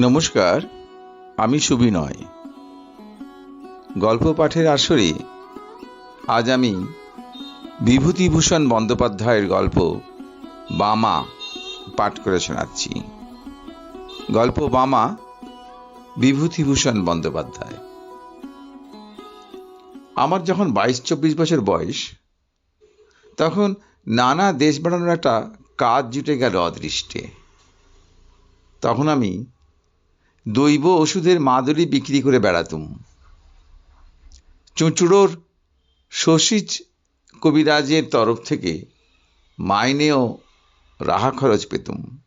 নমস্কার, আমি সুবিনয় গল্প পাঠের আসরে আজ আমি বিভূতিভূষণ বন্দ্যোপাধ্যায়ের গল্প বামা পাঠ করে শোনাচ্ছি। গল্প বামা, বিভূতিভূষণ বন্দ্যোপাধ্যায়। আমার যখন বাইশ চব্বিশ বছর বয়স, তখন নানা দেশ বেড়ানোর একটা কাজ জুটে গেল অদৃষ্টে। তখন আমি দৈব ওষুধের মাদুলি বিক্রি করে বেড়াতুম। চুঁচুড়োর শশীজ কবিরাজের তরফ থেকে মাইনেও রাহা খরচ পেতুম।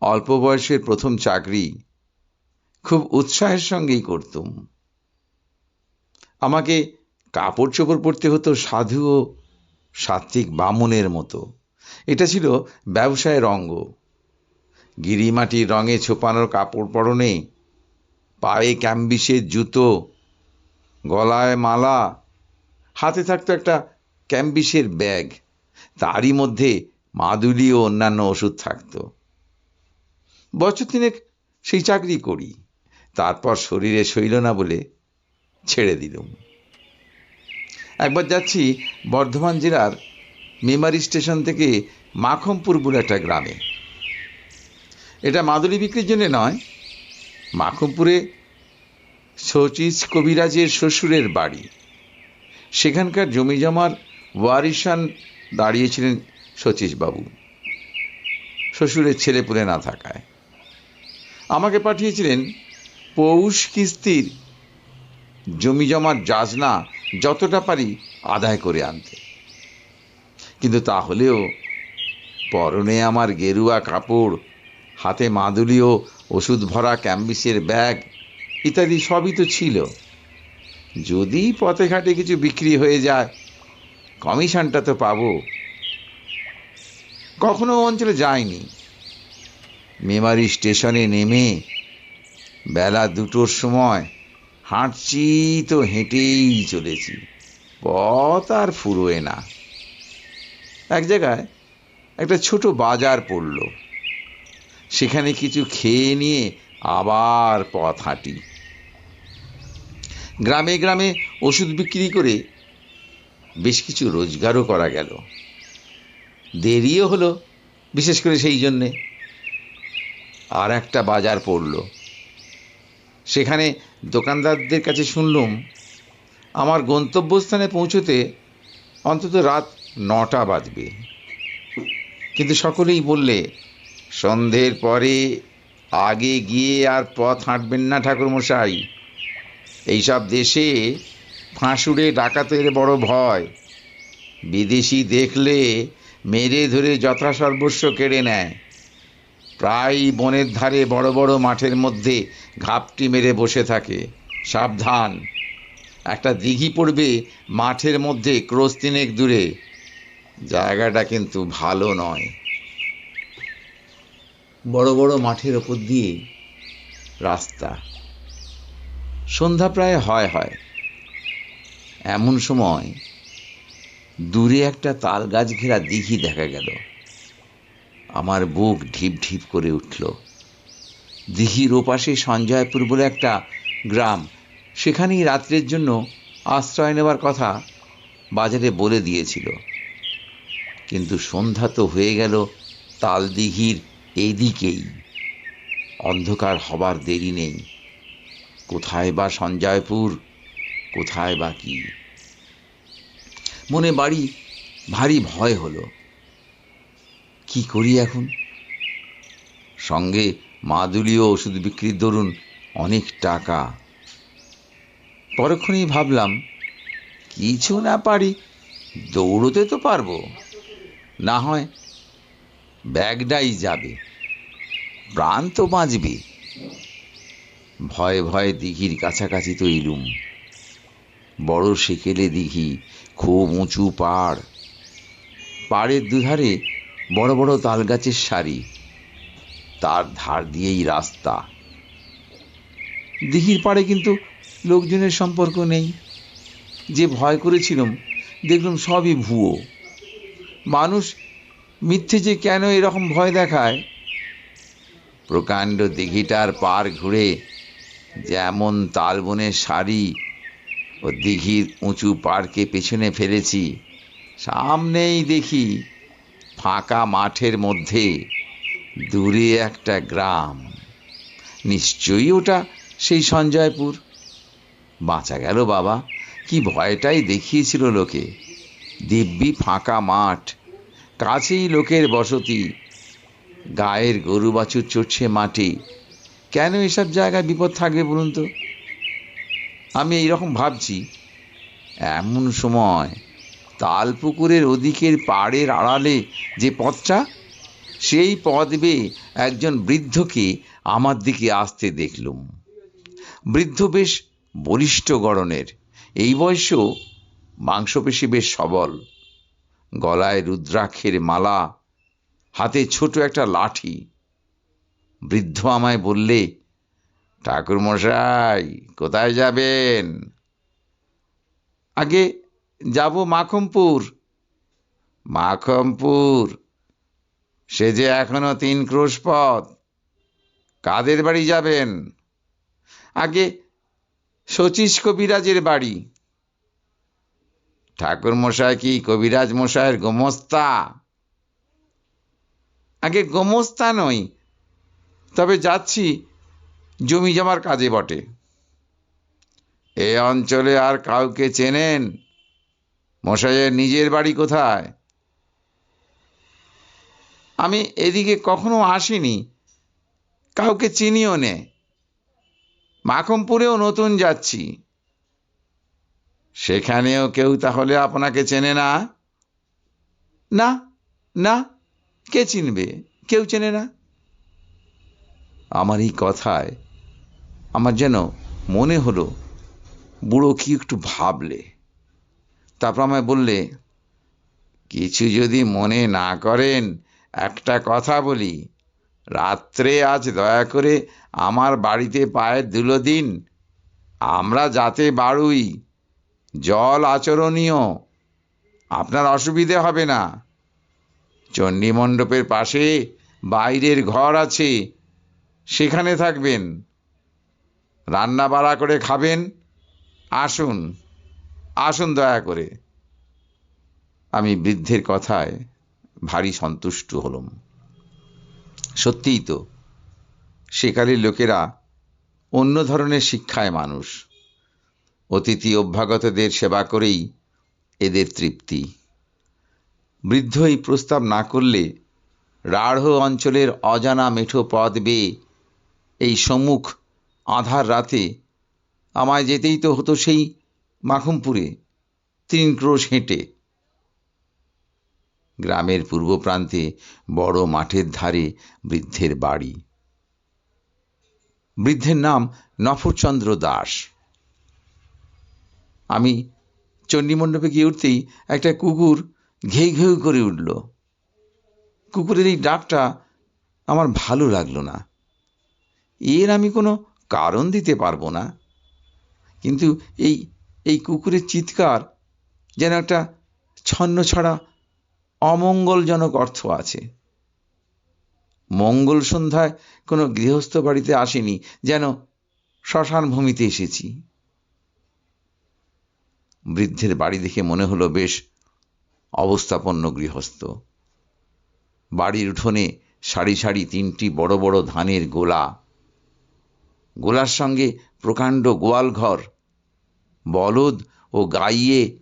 অল্প বয়সের প্রথম চাকরি খুব উৎসাহের সঙ্গেই করতুম। আমাকে কাপড় চোপড় পরতে হতো সাধু ও সাত্ত্বিক বামুনের মতো। এটা ছিল ব্যবসায়ের অঙ্গ। গিরিমাটির রঙে ছোপানোর কাপড় পরনে পায়ে ক্যাম্বিসের জুতো, গলায় মালা, হাতে থাকতো একটা ক্যাম্বিসের ব্যাগ। তারই মধ্যে মাদুলি ও অন্যান্য ওষুধ থাকতো। বছর তিনেক সেই চাকরি করি। তারপর শরীরে সইল না বলে ছেড়ে দিলুম। একবার যাচ্ছি বর্ধমান জেলার মেমারি স্টেশন থেকে মাখমপুর বলে একটা গ্রামে। এটা মাদুলি বিক্রির জন্য নয় মাখমপুরে শচীশ কবিরাজের শ্বশুরের বাড়ি। সেখানকার জমি জমার ওয়ারিসান দাঁড়িয়েছিলেন শচীশবাবু। শ্বশুরের ছেলেপুলে না থাকায়। আমাকে পাঠিয়েছিলেন পৌষ কিস্তির জমি জমার যাজনা যতটা পারি আদায় করে আনতে। কিন্তু তাহলেও পরনে আমার গেরুয়া কাপড় হাতে মাদুলি ও ওষুধ ভরা ক্যাম্বিসের ব্যাগ, ইত্যাদি সবই তো ছিল। যদি পথে ঘাটে কিছু বিক্রি হয়ে যায়, কমিশনটা তো পাবো। কখনো অঞ্চলে যায়নি। মেমারি স্টেশনে নেমে বেলা দুটোর সময় হাঁটছি তো হেঁটেই চলেছি, পথ আর ফুরোয় না। এক জায়গায় একটা ছোট বাজার পড়ল। সেখানে কিছু খেয়ে নিয়ে আবার পথ হাঁটি। গ্রামে গ্রামে ওষুধ বিক্রি করে বেশ কিছু রোজগারও করা গেল। দেরিও হলো, বিশেষ করে সেই জন্যে। আর একটা বাজার পড়ল। সেখানে দোকানদারদের কাছে শুনলুম, আমার গন্তব্যস্থানে পৌঁছতে অন্তত রাত নটা বাজবে। কিন্তু সকলেই বললে সন্ধ্যের পরে আগে গিয়ে আর পথ হাঁটবেন না ঠাকুরমশাই। এইসব দেশে ফাঁসুড়ে ডাকাতের বড় ভয়। বিদেশি দেখলে মেরে ধরে যথাসর্বস্ব কেড়ে নেয়। প্রায় বনের ধারে বড় বড় মাঠের মধ্যে ঘাপটি মেরে বসে থাকে। সাবধান। একটা দিঘি পড়বে মাঠের মধ্যে ক্রোশ তিনেক দূরে। জায়গাটা কিন্তু ভালো নয়। বড় বড় মাঠের ওপর দিয়ে রাস্তা। সন্ধ্যা প্রায় হয় হয়। এমন সময় দূরে একটা তাল গাছ ঘেরা দিঘি দেখা গেল। আমার বুক ঢিপ ঢিপ করে উঠল। দিঘির ওপাশে সঞ্জয়পুর বলে একটা গ্রাম। সেখানেই রাত্রের জন্য আশ্রয় নেওয়ার কথা বাজারে বলে দিয়েছিল। কিন্তু সন্ধ্যা তো হয়ে গেল তাল দিঘির এদিকেই। অন্ধকার হবার দেরি নেই। কোথায় বা সঞ্জয়পুর, কোথায় বা কি? মনে বাড়ি ভারী ভয় হলো। কি করি এখন? সঙ্গে মাদুলীয় ওষুধ বিক্রির দরুন অনেক টাকা। পরক্ষণেই ভাবলাম, কিছু না পারি, দৌড়তে তো পারব। না হয় ব্যাগটাই যাবে। প্রাণ তো বাঁচবে। ভয়ে ভয়ে দিঘির কাছাকাছি তো এলুম। বড় সেকেলে দিঘি, খুব উঁচু পাড়। পাড়ের দুধারে বড় বড় তাল গাছের সারি। তার ধার দিয়েই রাস্তা। দিঘির পাড়ে কিন্তু লোকজনের সম্পর্ক নেই। যে ভয় করেছিলাম, দেখলাম সবই ভুয়ো। মানুষ মিথ্যে যে কেন এরকম ভয় দেখায়? প্রকাণ্ড দিঘিটার পার ঘুরে যেমন তালবনের শাড়ি ও দিঘির উঁচু পাড়কে পেছনে ফেলেছি, সামনেই দেখি ফাঁকা মাঠের মধ্যে দূরে একটা গ্রাম। নিশ্চয়ই ওটা সেই সঞ্জয়পুর? বাঁচা গেল বাবা, কি ভয়টাই দেখিয়েছিল লোকে। দিব্যি ফাঁকা মাঠ কাছেই লোকের বসতি। গায়ের গরু বাছুর চড়ছে মাটি কেন এসব জায়গায় বিপদ থাকবে বলুন তো? আমি এইরকম ভাবছি। এমন সময় তালপুকুরের ওদিকের পাড়ের আড়ালে যে পথটা, সেই পথ বেয়ে একজন বৃদ্ধকে আমার দিকে আসতে দেখলুম। বৃদ্ধ বেশ বলিষ্ঠ গড়নের। এই বয়সেও মাংসপেশি বেশ সবল। গলায় রুদ্রাক্ষের মালা, হাতে ছোট একটা লাঠি। বৃদ্ধ আমায় বললে ঠাকুর মশাই কোথায় যাবেন? আগে যাব মাখমপুর। মাখমপুর? সে যে এখনও তিন ক্রোশ পথ, কাদের বাড়ি যাবেন? আগে শচীশ কবিরাজের বাড়ি। ঠাকুর মশাই কি কবিরাজ মশাইয়ের গোমস্তা? আগে গোমস্তা নই, তবে যাচ্ছি জমি জমার কাজে বটে। এ অঞ্চলে আর কাউকে চেনেন? মশাইয়ের নিজের বাড়ি কোথায়? আমি এদিকে কখনো আসিনি, কাউকে চিনিও নে। মাখমপুরেও নতুন যাচ্ছি। সেখানেও কেউ তাহলে আপনাকে চেনে না? না না, কে চিনবে? কেউ চেনে না? আমার এই কথায় আমার যেন মনে হলো, বুড়ো কি একটু ভাবলে। তারপর আমায় বললে, কিছু যদি মনে না করেন, একটা কথা বলি। রাত্রে আজ দয়া করে আমার বাড়িতে পায়ের ধুলো দিন। আমরা যাতে বাড়ুই। জল আচরণীয়। আপনার অসুবিধে হবে না। চণ্ডী মণ্ডপের পাশে বাইরের ঘর আছে, সেখানে থাকবেন। রান্না বাড়া করে খাবেন। আসুন আসুন দয়া করে। আমি বৃদ্ধের কথায় ভারী সন্তুষ্ট হলাম। সত্যিই তো, সেকালের লোকেরা অন্য ধরনের শিক্ষায় মানুষ। অতিথি অভ্যাগতদের সেবা করেই এদের তৃপ্তি। বৃদ্ধ এই প্রস্তাব না করলে রাঢ় অঞ্চলের অজানা মেঠো পথ বেয়ে এই সম্মুখ আধার রাতে আমায় যেতেই তো হতো সেই মাখমপুরে তিন ক্রোশ হেঁটে। গ্রামের পূর্ব প্রান্তে বড় মাঠের ধারে বৃদ্ধের বাড়ি। বৃদ্ধের নাম নফরচন্দ্র দাস। আমি চণ্ডীমণ্ডপে গিয়ে উঠতেই একটা কুকুর ঘেউ ঘেউ করে উঠল। কুকুরের এই ডাকটা আমার ভালো লাগল না। এর আমি কোনো কারণ দিতে পারব না। কিন্তু এই এই কুকুরের চিৎকার যেন একটা ছন্ন ছাড়া অমঙ্গলজনক অর্থ আছে। মঙ্গল সন্ধ্যায় কোনো গৃহস্থ বাড়িতে আসেনি, যেন শ্মশান ভূমিতে এসেছি। বৃদ্ধের বাড়ি দেখে মনে হলো বেশ অবস্থাপন্ন গৃহস্থ। বাড়ির উঠোনে সারি সারি তিনটি বড় বড় ধানের গোলা। গোলার সঙ্গে প্রকাণ্ড গোয়াল ঘর। বলদ ও গাইয়ে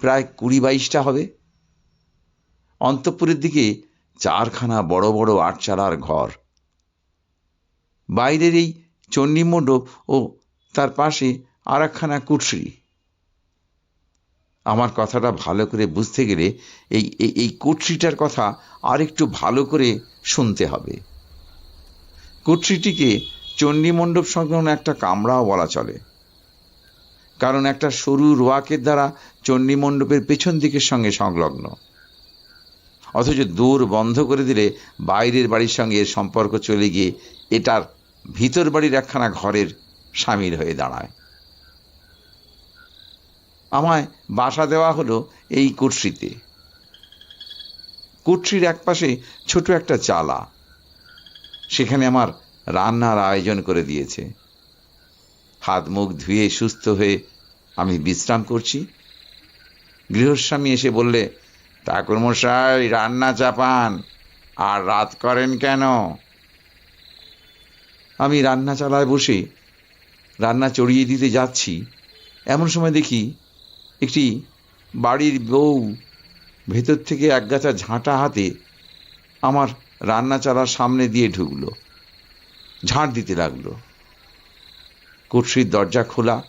প্রায় কুড়ি বাইশটা হবে। অন্তঃপুরের দিকে চারখানা বড় বড় আটচালার ঘর। বাইরের এই চণ্ডীমণ্ডপ ও তার পাশে আর একখানা কুঠরি। আমার কথাটা ভালো করে বুঝতে গেলে এই, এই- কুঠরিটার কথা আর একটু ভালো করে শুনতে হবে। কুঠরিটিকে চণ্ডীমণ্ডপ সংলগ্ন একটা কামরাও বলা চলে। কারণ একটা সরু রোয়াকের দ্বারা চণ্ডীমণ্ডপের পেছন দিকের সঙ্গে সংলগ্ন। অথচ দূর বন্ধ করে দিলে বাইরের বাড়ির সঙ্গে সম্পর্ক চলে গিয়ে এটার ভিতর বাড়ির একখানা ঘরের সামিল হয়ে দাঁড়ায়। আমায় বাসা দেওয়া হলো এই কুঠরিতে কুঠরির একপাশে ছোট একটা চালা। সেখানে আমার রান্নার আয়োজন করে দিয়েছে। হাত মুখ ধুয়ে সুস্থ হয়ে আমি বিশ্রাম করছি। গৃহস্বামী এসে বললে, ঠাকুরমশাই, রান্না চাপান। আর রাত করেন কেন? আমি রান্না চালায় বসে রান্না চড়িয়ে দিতে যাচ্ছি। এমন সময় দেখি একটি বাড়ির বউ ভেতর থেকে একগাছা ঝাঁটা হাতে আমার রান্না চালার সামনে দিয়ে ঢুকলো। ঝাঁট দিতে লাগল। কুটরির দরজা খোলা।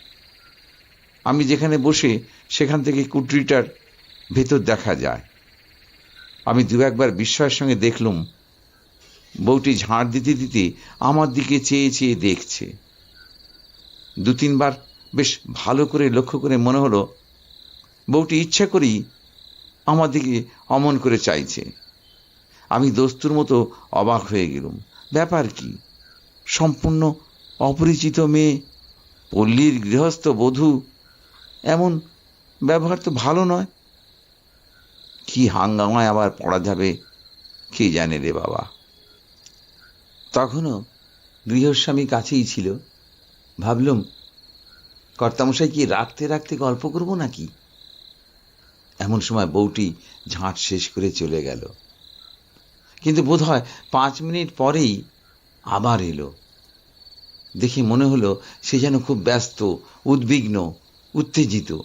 আমি যেখানে বসে সেখান থেকে কুটরিটার ভেতর দেখা যায়। আমি দু একবার বিস্ময়ের সঙ্গে দেখলুম, বউটি ঝাঁট দিতে দিতে আমার দিকে চেয়ে চেয়ে দেখছে। দু তিনবার বেশ ভালো করে লক্ষ্য করে মনে হলো বউটি ইচ্ছা করেই আমার দিকে অমন করে চাইছে। আমি দস্তুর মতো অবাক হয়ে গেলুম। ব্যাপার কি? সম্পূর্ণ অপরিচিত মেয়ে, পল্লীর গৃহস্থ বধূ, এমন ব্যবহার তো ভালো নয়। কি হাঙ্গামায় আবার পড়া যাবে, কে জানে রে বাবা। তখনও গৃহস্বামী কাছেই ছিল। ভাবলুম, কর্তামশাই কি রাখতে রাখতে গল্প করব নাকি? এমন সময় বউটি ঝাঁট শেষ করে চলে গেল। কিন্তু বোধ হয় পাঁচ মিনিট পরেই আবার এলো। দেখে মনে হলো সে যেন খুব ব্যস্ত, উদ্বিগ্ন, উত্তেজিত।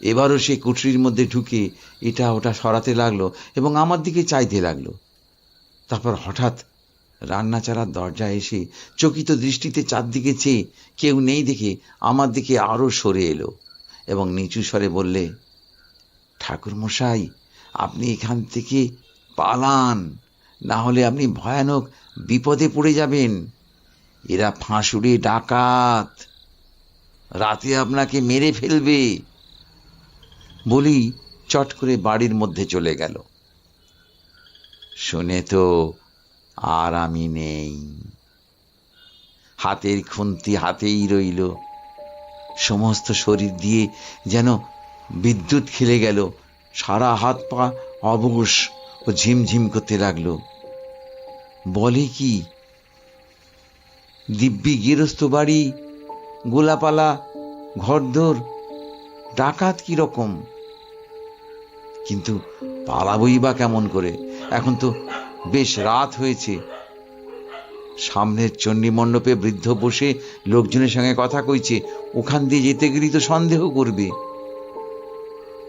এবারও সে কুঠরির মধ্যে ঢুকে এটা ওটা সরাতে লাগল এবং আমার দিকে চাইতে লাগল। তারপর হঠাৎ রান্না চালার দরজায় এসে চকিত দৃষ্টিতে চারদিকে চেয়ে কেউ নেই দেখে আমার দিকে আরও সরে এলো এবং নিচু স্বরে বললে ঠাকুর মশাই আপনি এখান থেকে পালান না হলে আপনি ভয়ানক বিপদে পড়ে যাবেন। এরা ফাঁসুড়ে ডাকাত। রাতে আপনাকে মেরে ফেলবে। বলি চট করে বাড়ির মধ্যে চলে গেল। শুনে তো আর আমি নেই। হাতের খুন্তি হাতেই রইল। সমস্ত শরীর দিয়ে যেন বিদ্যুৎ খেলে গেল, সারা হাত পা অবশ ও ঝিমঝিম করতে লাগল। বলে কি, দিব্যি গৃহস্থ বাড়ি, গোলাপালা, ঘরদোর, ডাকাত রকম? কিন্তু পালাবই বা কেমন করে? এখন তো বেশ রাত হয়েছে। সামনের চণ্ডী মণ্ডপে বৃদ্ধ বসে লোকজনের সঙ্গে কথা কইছে, ওখান দিয়ে যেতে গেলেই তো সন্দেহ করবে।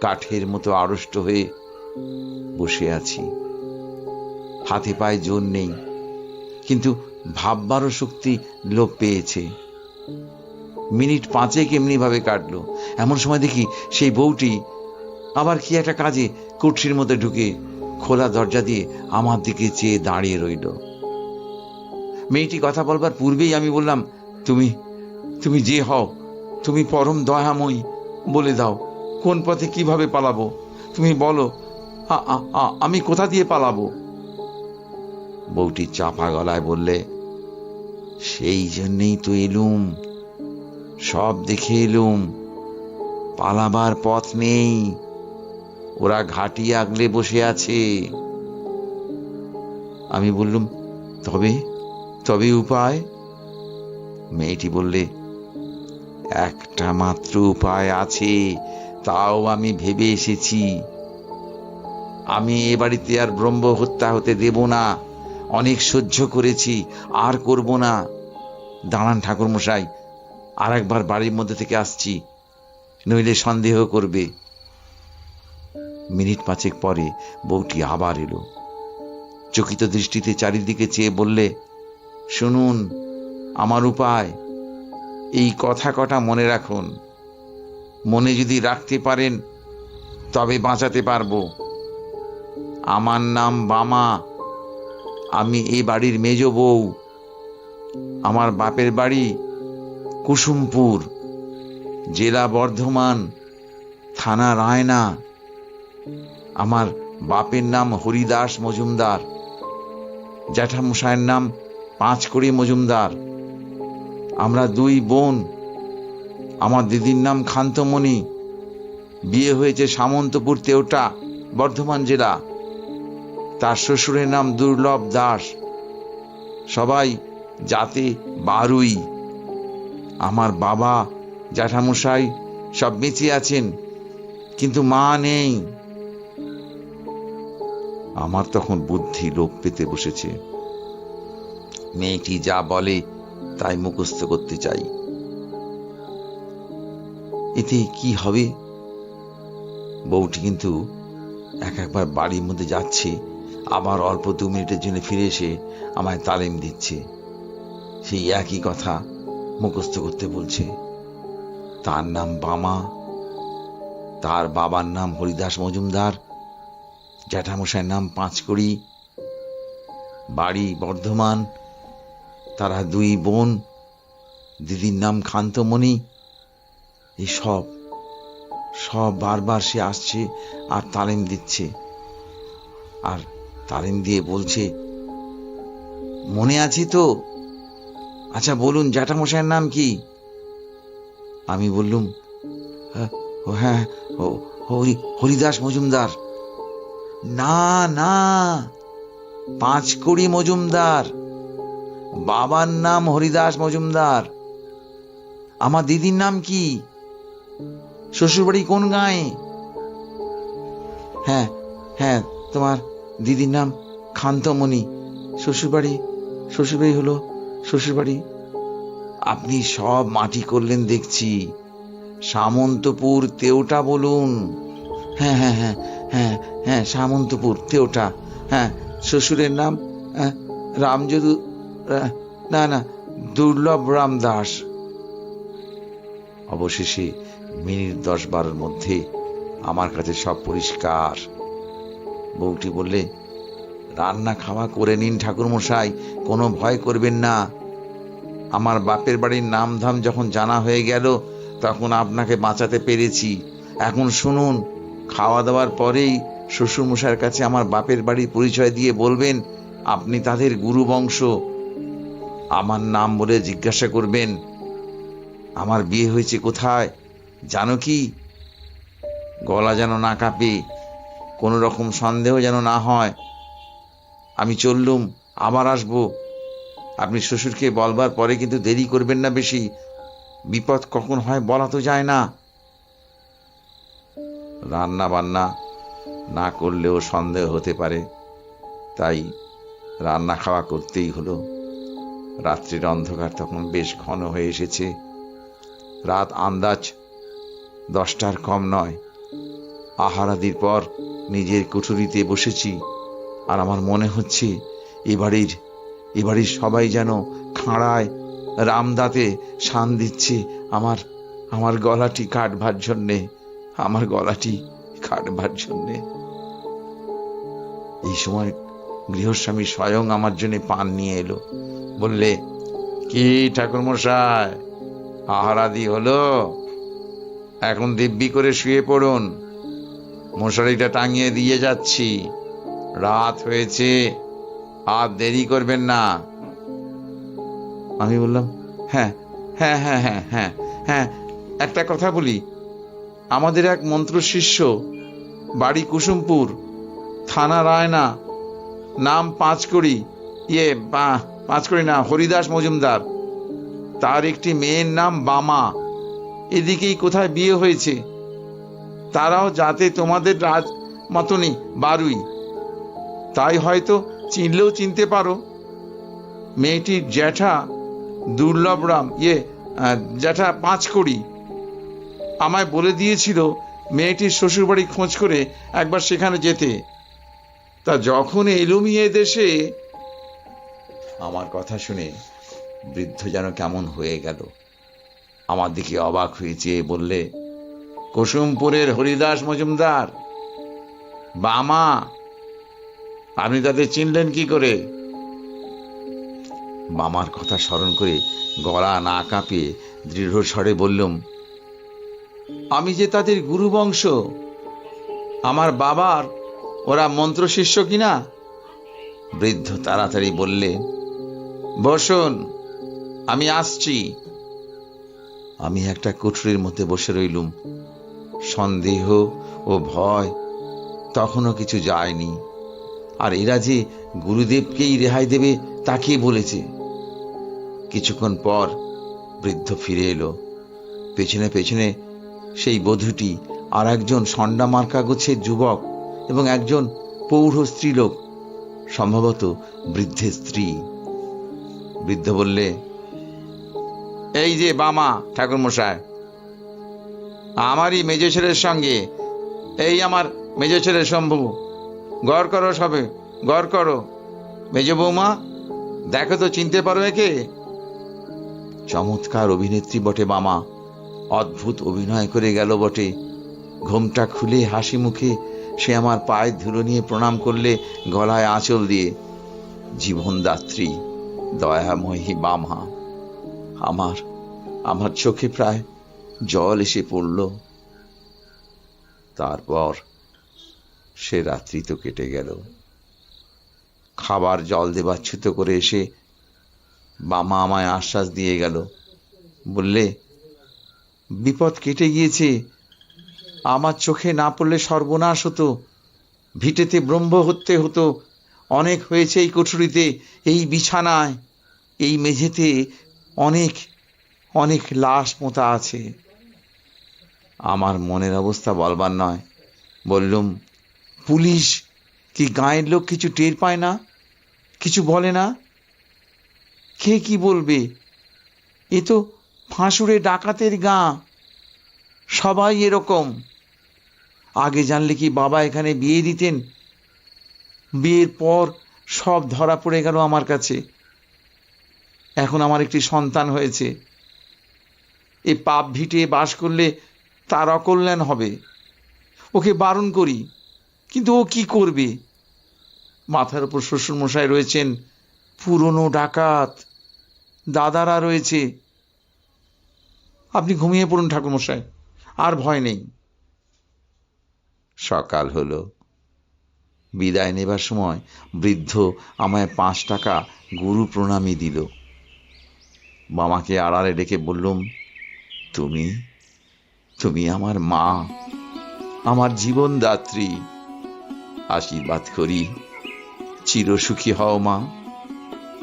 কাঠের মতো আড়ষ্ট হয়ে বসে আছি। হাতে পায়ে জোর নেই, কিন্তু ভাববারও শক্তি লোক পেয়েছে। মিনিট পাঁচেক এমনি ভাবে কাটলো। এমন সময় দেখি সেই বউটি আবার কি একটা কাজে কুঠির মধ্যে ঢুকে খোলা দরজা দিয়ে আমার দিকে চেয়ে দাঁড়িয়ে রইল। মেয়েটি কথা বলবার পূর্বেই আমি বললাম, তুমি তুমি যে হও, তুমি পরম দয়াময়ী বলে দাও। কোন পথে কীভাবে পালাবো? তুমি বলো আমি কোথা দিয়ে পালাবো? বউটি চাপা গলায় বললে, সেই জন্যেই তো এলুম, সব দেখে এলুম, পালাবার পথ নেই, ওরা ঘাটি আগলে বসে আছে। আমি বললুম, তবে তবে উপায়? মেয়েটি বললে, একটা মাত্র উপায় আছে তাও আমি ভেবে এসেছি। আমি এ বাড়িতে আর ব্রহ্ম হত্যা হতে দেব না। অনেক সহ্য করেছি, আর করব না। দাঁড়ান ঠাকুরমশাই আর একবার বাড়ির মধ্যে থেকে আসছি, নইলে সন্দেহ করবে। মিনিট পাঁচেক পরে বউটি আবার এলো। চকিত দৃষ্টিতে চারিদিকে চেয়ে বললে, শুনুন, আমার উপায়। এই কথা কটা মনে রাখুন। মনে যদি রাখতে পারেন, তবে বাঁচাতে পারব। আমার নাম বামা। আমি এই বাড়ির মেজ বউ। আমার বাপের বাড়ি কুসুমপুর, জেলা বর্ধমান, থানা রায়না। আমার বাপের নাম হরিদাস মজুমদার। জ্যাঠামশায়ের নাম পাঁচকড়ি মজুমদার। আমরা দুই বোন। আমার দিদির নাম খান্তমণি। বিয়ে হয়েছে সামন্তপুর তেওটা বর্ধমান জেলা। তার শ্বশুরের নাম দুর্লভ দাস। সবাই যাতে বারুই। আমার বাবা, জ্যাঠামশাই সব বেঁচে আছেন, কিন্তু মা নেই। আমার তখন বুদ্ধি লোপ পেতে বসেছে। মেয়েটি যা বলে তাই মুখস্থ করতে চাই। এতে কি হবে? বউটি কিন্তু এক একবার বাড়ির মধ্যে যাচ্ছে, আবার অল্প দু মিনিটের জন্য ফিরে এসে আমায় তালিম দিচ্ছে। সেই একই কথা মুখস্থ করতে বলছে। তার নাম বামা, তার বাবার নাম হরিদাস মজুমদার, জ্যাঠামশাইয়ের নাম পাঁচকড়ি, বাড়ি বর্ধমান, তারা দুই বোন, দিদির নাম খান্তমণি এই সব সব বারবার সে আসছে আর তালিম দিচ্ছে। আর তালিম দিয়ে বলছে মনে আছি তো? আচ্ছা বলুন জ্যাঠামশাইয়ের নাম কি? আমি বললুম "হ্যাঁ, ও হ্যাঁ হরি হরিদাস মজুমদার। না না পাঁচ পাঁচকড়ি মজুমদার। বাবার নাম হরিদাস মজুমদার। আমার দিদির নাম কি? শ্বশুরবাড়ি কোন গাঁয়ে? হ্যাঁ হ্যাঁ তোমার দিদির নাম খান্তমণি। শ্বশুরবাড়ি শ্বশুরবাড়ি হলো শ্বশুরবাড়ি। আপনি সব মাটি করলেন দেখছি। সামন্তপুর তেওটা বলুন। হ্যাঁ হ্যাঁ হ্যাঁ হ্যাঁ হ্যাঁ সামন্তপুর তেওটা হ্যাঁ শ্বশুরের নাম রামযদু না না, দুর্লভ রাম দাস অবশেষে মিনিট দশ বারোর মধ্যে আমার কাছে সব পরিষ্কার। বউটি বললে, রান্না খাওয়া করে নিন ঠাকুরমশাই, কোনো ভয় করবেন না। আমার বাপের বাড়ির নামধাম যখন জানা হয়ে গেল, তখন আপনাকে বাঁচাতে পেরেছি। এখন শুনুন, খাওয়া দাওয়ার পরেই শ্বশুরমশাইয়ের কাছে আমার বাপের বাড়ির পরিচয় দিয়ে বলবেন, আপনি তাদের গুরু বংশ। আমার নাম বলে জিজ্ঞাসা করবেন, আমার বিয়ে হয়েছে কোথায়? জানো কি? গলা যেন না কাঁপে, কোনো রকম সন্দেহ যেন না হয়। আমি চললুম, আবার আসব। আপনি শ্বশুরকে বলবার পরে কিন্তু দেরি করবেন না বেশি। বিপদ কখন হয় বলা তো যায় না। রান্না বান্না না করলেও সন্দেহ হতে পারে। তাই রান্না খাওয়া করতেই হলো। রাত্রির অন্ধকার তখন বেশ ঘন হয়ে এসেছে। রাত আন্দাজ দশটার কম নয়। আহারাদির পর নিজের কুঠুরিতে বসেছি আর আমার মনে হচ্ছে এ বাড়ির এ বাড়ির সবাই যেন খাঁড়ায় রামদাতে শান দিচ্ছে আমার আমার গলাটি কাটবার জন্যে, আমার গলাটি কাটবার জন্যে। এই সময় গৃহস্বামী স্বয়ং আমার জন্য পান নিয়ে এলো। বললে, কি ঠাকুরমশাই, আহারাদি হলো? এখন দিব্যি করে শুয়ে পড়ুন। মশারিটা টাঙিয়ে দিয়ে যাচ্ছি। রাত হয়েছে, আর দেরি করবেন না। আমি বললাম হ্যাঁ হ্যাঁ হ্যাঁ হ্যাঁ হ্যাঁ হ্যাঁ একটা কথা বলি। আমাদের এক মন্ত্র শিষ্য, বাড়ি কুসুমপুর, থানা রায়না, নাম পাঁচকড়ি ইয়ে পাঁচকড়ি না, হরিদাস মজুমদার। তার একটি মেয়ের নাম বামা। এদিকেই কোথায় বিয়ে হয়েছে? তারাও যাতে তোমাদের রাজ মতনই বারুই। তাই হয়তো চিনলেও চিনতে পারো। মেয়েটির জ্যাঠা দুর্লভ রাম ইয়ে জ্যাঠা পাঁচ পাঁচকড়ি। আমায় বলে দিয়েছিল মেয়েটির শ্বশুরবাড়ি খোঁজ করে একবার সেখানে যেতে। তা যখন এলুমিয়ে দেশে, আমার কথা শুনে বৃদ্ধ যেন কেমন হয়ে গেল। আমার দিকে অবাক হয়ে চেয়ে বললে, কুসুমপুরের হরিদাস মজুমদার, বামা, আপনি তাদের চিনলেন কি করে? মামার কথা স্মরণ করে গলা না কাঁপিয়ে দৃঢ় স্বরে বললুম, আমি যে তাদের গুরু বংশ, আমার বাবার, ওরা মন্ত্র শিষ্য কিনা? বৃদ্ধ তাড়াতাড়ি বললে, বসুন, আমি আসছি। আমি একটা কুঠরির মধ্যে বসে রইলুম। সন্দেহ ও ভয় তখনও কিছু যায়নি। আর এরা যে গুরুদেবকেই রেহাই দেবে তাকিয়ে বলেছে? কিছুক্ষণ পর বৃদ্ধ ফিরে এলো। পেছনে পেছনে সেই বধূটি আর একজন সন্ডা মার্কা গোছের যুবক এবং একজন পৌঢ় স্ত্রীলোক, সম্ভবত বৃদ্ধের স্ত্রী। বৃদ্ধ বললে এই যে বামা ঠাকুরমশাই, আমারই মেজ ছেলের সঙ্গে, এই আমার মেজ ছেলে শম্ভু। গড় করো সবে, গড় করো। মেজ বৌমা, দেখো তো, চিনতে পারো একে? চমৎকার অভিনেত্রী বটে মামা অদ্ভুত অভিনয় করে গেল বটে। ঘোমটা খুলে হাসি মুখে সে আমার পায়ের ধুলো নিয়ে প্রণাম করলে গলায় আঁচল দিয়ে, জীবনদাত্রী, দয়াময়ী বামা। আমার আমার চোখে প্রায় জল এসে পড়ল। তারপর সে রাত্রি তো কেটে গেল। খাবার জল দেবাচ্ছুত করে এসে বামা আমায় আশ্বাস দিয়ে গেল। বললে, বিপদ কেটে গিয়েছে। আমার চোখে না পড়লে সর্বনাশ হতো। ভিটেতে ব্রহ্ম হত্যে হতো। অনেক হয়েছে এই কুঠুরিতে, এই বিছানায়, এই মেঝেতে অনেক অনেক লাশ পোঁতা আছে। আমার মনের অবস্থা বলবার নয়। বললুম, পুলিশ কি গাঁয়ের লোক কিছু টের পায় না? কিছু বলে না? কে কি বলবে? এ তো ফাঁসুড়ে ডাকাতের গাঁ। সবাই এরকম। আগে জানলে কি বাবা এখানে বিয়ে দিতেন? বিয়ের পর সব ধরা পড়ে গেল আমার কাছে। এখন আমার একটি সন্তান হয়েছে। এ পাপ ভিটে বাস করলে তার অকল্যাণ হবে। ওকে বারণ করি, কিন্তু ও কি করবে? মাথার উপর শ্বশুরমশাই রয়েছেন, পুরনো ডাকাত, দাদারা রয়েছে। আপনি ঘুমিয়ে পড়ুন ঠাকুরমশাই, আর ভয় নেই। সকাল হলো। বিদায় নেবার সময় বৃদ্ধ আমায় পাঁচ টাকা গুরু প্রণামী দিল। মামাকে আড়ালে ডেকে বললুম, তুমি তুমি আমার মা, আমার জীবনদাত্রী। আশীর্বাদ করি। চিরসুখী হও মা,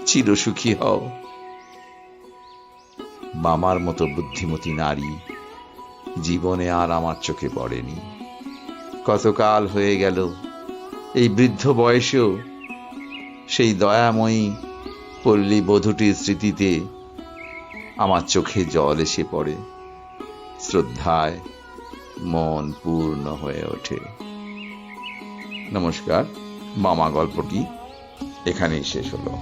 চিরসুখী হও। মামার মতো বুদ্ধিমতী নারী জীবনে আর আমার চোখে পড়েনি। কতকাল হয়ে গেল, এই বৃদ্ধ বয়সেও সেই দয়াময়ী পল্লী বধূটির স্মৃতিতে আমার চোখে জল এসে পড়ে, শ্রদ্ধায় মন পূর্ণ হয়ে ওঠে। নমস্কার, মামা গল্পটি এখানেই শেষ হলো।